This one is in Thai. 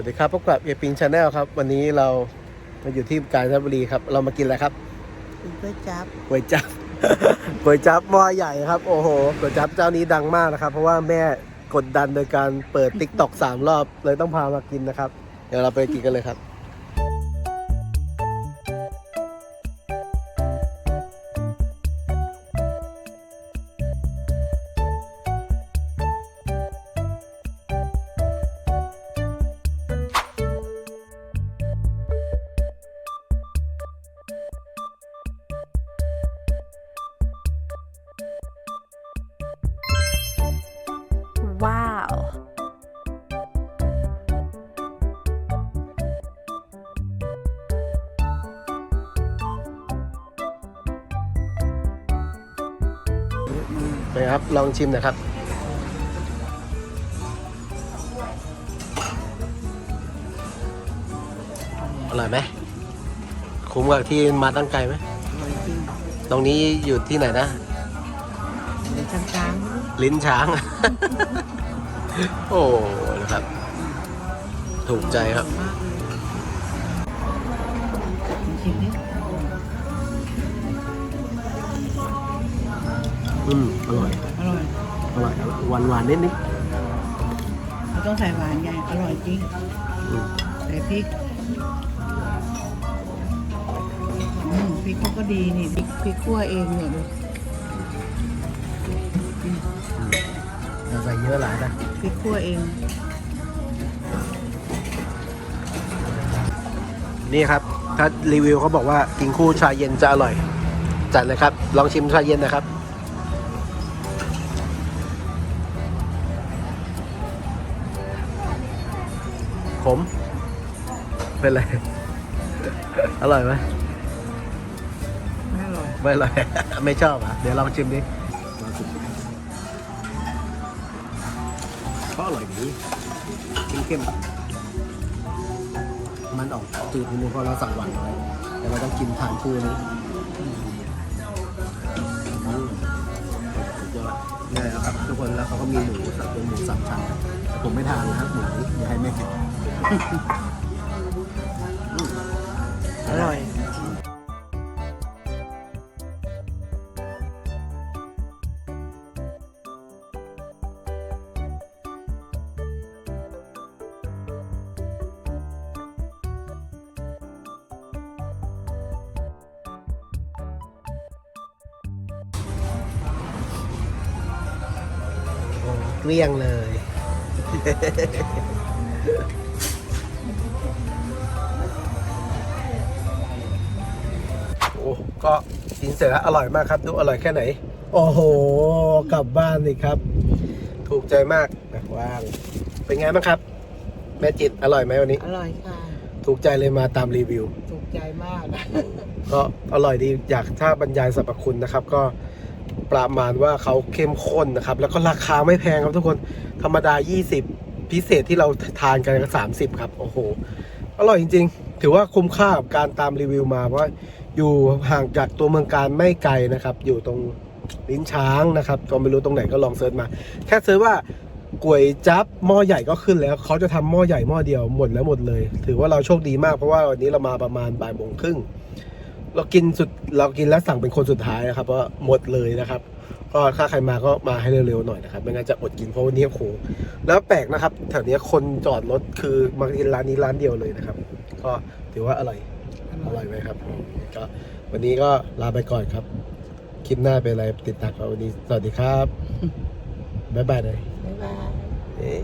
วัสดีครับพบกับเอปิงชาแนลครับ วันนี้เรามาอยู่ที่กาญจนบุรีครับ เรามากินอะไรครับกินก๋วยจั๊บก๋วยจั๊บก๋วยจั๊บหม้อใหญ่ครับ โอ้โหก๋วยจั๊บเจ้านี้ดังมากนะครับ เพราะว่าแม่กดดันโดยการเปิดติ๊กต็อกสามรอบเลยต้องพามากินนะครับ เดี๋ยวเราไปกินกันเลยครับ นะครับ ลองชิมนะครับ อร่อยไหม คุ้มกับที่มาตั้งไกลไหมอร่อยจริงตรงนี้อยู่ที่ไหนนะเดี๋ยวช้าง ลิ้นช้าง โอ้นะครับ ถูกใจครับๆม อืมอร่อย อร่อยอร่อยหวานหวานๆนิดนิดไม่ต้องใส่หวานไงอร่อยจริงอืมใส่พริกอืมพริกเขาก็ดีนี่พริกพริกคั่วเองเนี่ยดูเราใส่เยอะหลายนะพริกคั่วเอง นี่ครับ ถ้ารีวิวเขาบอกว่ากินคู่ชาเย็นจะอร่อย จัดเลยครับ ลองชิมชาเย็นนะครับ ม เป็นไร อร่อยไหมไม่อร่อย ไม่อร่อย ไม่ชอบอะ เดี๋ยวลองชิมดิก็อร่อยดีเข้มๆมันออกจืดนิดนึงเพราะเราสั่งหวานน้อยแต่เราต้องกินทานคู่นี้อืมสุดยอดนี่แหละครับทุกคนแล้วเขาก็มีหมูสับเป็นหมูสามชั้นแต่ ผมไม่ทานนะครับหมูอย่าให้แม่กินอร่อยโอ้เกลี้ยงเลย โอ้ก็กินเสร็จแล้วอร่อยมากครับ ดูอร่อยแค่ไหน โอ้โห กลับบ้านนี่ครับ ถูกใจมากนะว่าง เป็นไงบ้างครับ แม่จิตอร่อยไหมวันนี้ อร่อยค่ะ ถูกใจเลยมาตามรีวิว ถูกใจมากก็อร่อยดีอยากถ้าบรรยายสรรพคุณนะครับ ก็ ประมาณว่าเขาเข้มข้นนะครับ แล้วก็ราคาไม่แพงครับทุกคนธรรมดา 20 พิเศษที่เราทานกันก็30 ครับ โอ้โห อร่อยจริง ๆ ถือว่าคุ้มค่ากับการตามรีวิวมาเพราะว่าอยู่ห่างจากตัวเมืองการไม่ไกลนะครับ อยู่ตรงลิ้นช้างนะครับก็ไม่รู้ตรงไหนก็ลองเซิร์ชมา แค่เซิร์ชว่าก๋วยจั๊บหม้อใหญ่ก็ขึ้นแล้ว เขาจะทำหม้อใหญ่หม้อเดียวหมดแล้วหมดเลย ถือว่าเราโชคดีมากเพราะว่าวันนี้เรามาประมาณบ่ายโมงครึ่ง เรากินสุดเรากินแล้วสั่งเป็นคนสุดท้ายนะครับเพราะหมดเลยนะครับ ก็ถ้าใครมาก็มาให้เร็วๆหน่อยนะครับไม่งั้นจะอดกินเพราะวันนี้โอ้โหแล้วแปลกนะครับแถวเนี้ยคนจอดรถคือมากินร้านนี้ร้านเดียวเลยนะครับ ก็ถือว่าอร่อยอร่อยไหมครับก็วันนี้ก็ลาไปก่อนครับ คลิปหน้าเป็นอะไรติดตามครับวันนี้สวัสดีครับบ๊ายบายเลยบ๊ายบายเอ๊ะ